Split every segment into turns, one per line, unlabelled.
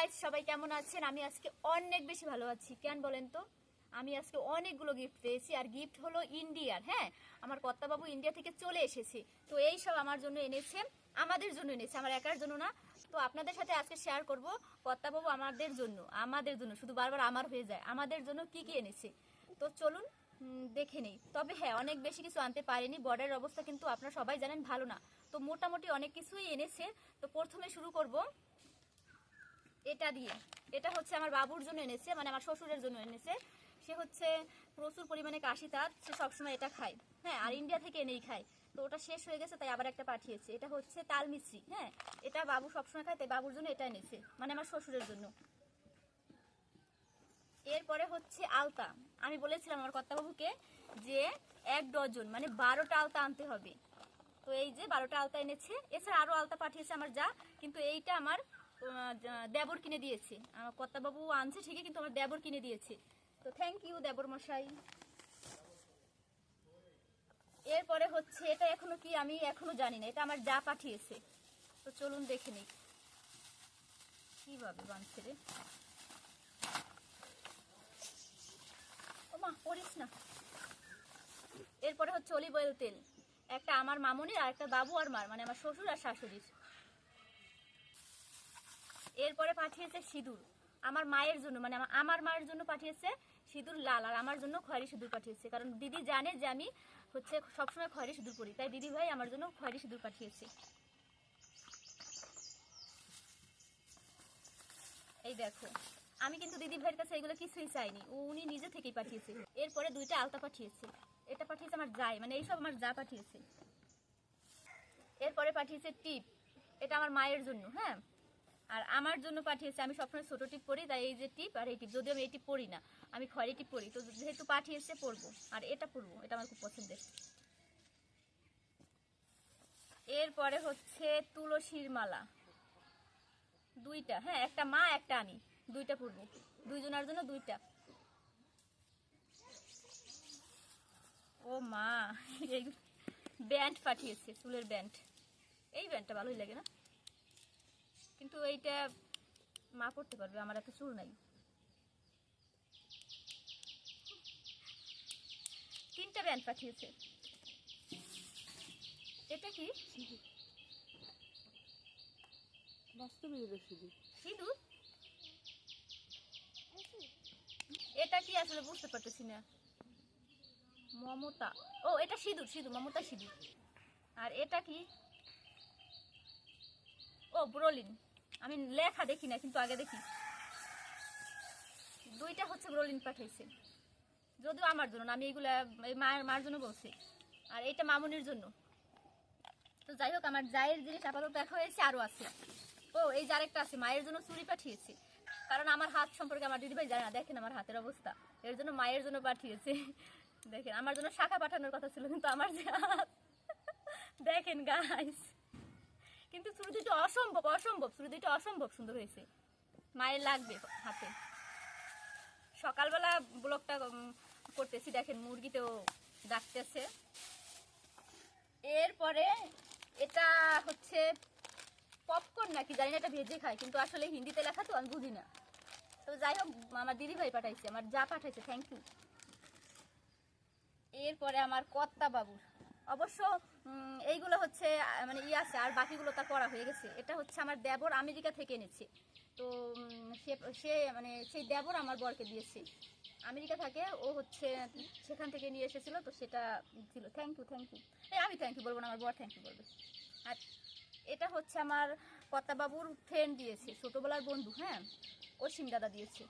Guys সবাই কেমন আছেন? আমি আজকে অনেক বেশি ভালো আছি। কেন বলেন তো? আমি আজকে অনেকগুলো গিফট পেয়েছি। আর গিফট হলো ইন্ডিয়ার হ্যাঁ? আমার কর্তাবাবু ইন্ডিয়া থেকে চলে এসেছে। তো এই সব আমার জন্য এনেছে, আমাদের জন্য এনেছে। আমার একার জন্য না। তো আপনাদের সাথে আজকে শেয়ার করব। কর্তাবাবু আমাদের জন্য আমাদের জন্য। শুধু বারবার আমার হয়ে যায়। আমাদের জন্য কি কি এনেছে? তো চলুন দেখে নেই। তবে হ্যাঁ অনেক বেশি কিছু আনতে পারেনি। বর্ডারের অবস্থা কিন্তু আপনারা সবাই জানেন ভালো না। তো মোটামুটি অনেক কিছুই এনেছে। তো প্রথমে শুরু করব। এটা দিয়ে। এটা হচ্ছে আমার বাবুর জন্য এনেছে মানে আমার শ্বশুরের জন্য এনেছে। সে হচ্ছে প্রচুর পরিমাণে কাশি তার, সে সবসময় এটা খায়। হ্যাঁ আর ইন্ডিয়া থেকে এনেই খায়। তো ওটা শেষ হয়ে গেছে, তাই আবার একটা পাঠিয়েছে। এটা হচ্ছে তাল মিশ্রি হ্যাঁ এটা বাবু সবসময় খায়, তাই বাবুর জন্য এটা এনেছে মানে আমার শ্বশুরের জন্য। এরপরে হচ্ছে আলতা। আমি বলেছিলাম আমার কর্তাবাবুকে যে এক ডজন মানে বারোটা আলতা আনতে হবে। তো এই যে বারোটা আলতা এনেছে, এছাড়া আরও আলতা পাঠিয়েছে আমার যা, কিন্তু এইটা আমার দেবর কিনে দিয়েছে। আমার কর্তাবাবু আনছে ঠিকই, কিন্তু আমার দেবর কিনে দিয়েছে। তো থ্যাংক ইউ দেবর মশাই। এরপরে হচ্ছে, এটা এখনও কি আমি এখনও জানি না, এটা আমার যা পাঠিয়েছে। তো চলুন দেখে নিই। কীভাবে বানছে রে? ও মা পড়িস না। এরপরে হচ্ছে অলিভ অয়েল তেল। একটা আমার মামনির আর একটা বাবু আর মার মানে আমার শ্বশুর আর শাশুড়ির। এরপরে পাঠিয়েছে সিঁদুর। আমার মায়ের জন্য মানে আমার- মায়ের জন্য পাঠিয়েছে সিঁদুর লাল, আর আমার জন্য খয়েরি সিঁদুর পাঠিয়েছে। কারণ দিদি জানে যে আমি হচ্ছে সবসময় খয়েরি সিঁদুর পরি। তাই দিদি ভাই আমার জন্য খয়েরি সিঁদুর পাঠিয়েছে। এই দেখো, আমি কিন্তু দিদি ভাইয়ের কাছে এগুলো কিছুই চাইনি। উনি নিজে থেকেই পাঠিয়েছে। এরপরে দুইটা আলতা পাঠিয়েছে। এটা পাঠিয়েছে আমার যাই মানে এইসব আমার যা পাঠিয়েছে। এরপরে পাঠিয়েছে টিপ। এটা আমার মায়ের জন্য হ্যাঁ? আর আমার জন্য পাঠিয়েছে, আমি সবসময় ছোট টিপ পরি, তাই এই যে টিপ আর এই টিপ, যদিও আমি এই টিপ পরি না, আমি খয়েরি টিপ পরি, তো যেহেতু পাঠিয়েছে, পরবো। আর এটা পরবো, এটা আমার খুব পছন্দের। এরপরে হচ্ছে তুলসীর মালা। দুইটা হ্যাঁ একটা মা, একটা আমি, দুইটা পরবো। দুইজনের জন্য দুইটা। ও মা ব্যান্ড পাঠিয়েছে চুলের ব্যান্ড। এই ব্যান্ডটা ভালোই লাগে না? কিন্তু এইটা মা করতে পারবে আমার এত চুল নাই। তিনটা ব্যান্ড পাঠিয়েছে। এটা কি? সিঁদুর? এটা কি আসলে বুঝতে পারতেছি না। মমতা। ও এটা সিঁদুর সিঁদুর মমতা সিঁদুর। আর এটা কি? ও ব্রোলিন। আমি লেখা দেখি না, কিন্তু আগে দেখি। দুইটা হচ্ছে ব্রোলিন পাঠাইছে। যদিও আমার জন্য আমি এইগুলা এই মায়ের, মার জন্য বলছি। আর এইটা মামুনির জন্য। তো যাই হোক, আমার জায়ের জিনিস আপাতত দেখা হয়েছে, আরও আছে। ও, এই যে আরেকটা আছে, মায়ের জন্য চুরি পাঠিয়েছে। কারণ আমার হাত সম্পর্কে আমার দিদিভাই জানে না, দেখেন আমার হাতের অবস্থা। এর জন্য মায়ের জন্য পাঠিয়েছে। দেখেন, আমার জন্য শাখা পাঠানোর কথা ছিল, কিন্তু আমার দেখেন গাইস কিন্তু চুরি দুটো অসম্ভব অসম্ভব চুরি দুটো অসম্ভব সুন্দর হয়েছে। মায়ের লাগবে হাতে। সকালবেলা ব্লগটা করতেছি, দেখেন মুরগিতেও ডাকতেছে। এরপরে এটা হচ্ছে পপকর্ন নাকি, জানি না, এটা ভেজে খায়, কিন্তু আসলে হিন্দিতে লেখা তো, আমি বুঝি না। তো যাই হোক, আমার দিদি ভাই পাঠাইছে, আমার যা পাঠাইছে থ্যাংক ইউ এরপরে আমার কর্তা বাবুর অবশ্য এইগুলো হচ্ছে মানে ই আছে, আর বাকিগুলো তার করা হয়ে গেছে। এটা হচ্ছে আমার দেবর আমেরিকা থেকে এনেছে। তো সে সে মানে সেই দেবর আমার বরকে দিয়েছে। আমেরিকা থাকে, ও হচ্ছে সেখান থেকে নিয়ে এসেছিল, তো সেটা ছিল। থ্যাংক ইউ থ্যাংক ইউ এই, আমি থ্যাংক ইউ বলব না, আমার বর থ্যাংক ইউ বলবে। আর এটা হচ্ছে আমার কর্তাবাবুর ফ্রেন্ড দিয়েছে, ছোটোবেলার বন্ধু হ্যাঁ? অসীম দাদা দিয়েছে।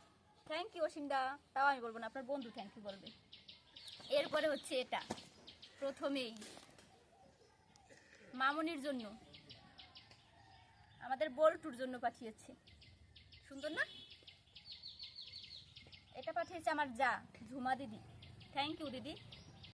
থ্যাংক ইউ অসীম দা। তাও আমি বলব না, আপনার বন্ধু থ্যাংক ইউ বলবে। এরপরে হচ্ছে এটা। প্রথমেই মামনির জন্য আমাদের বল্টুর জন্য পাঠিয়েছে। সুন্দর না? এটা পাঠিয়েছে আমার যা, ঝুমা দিদি। থ্যাংক ইউ দিদি।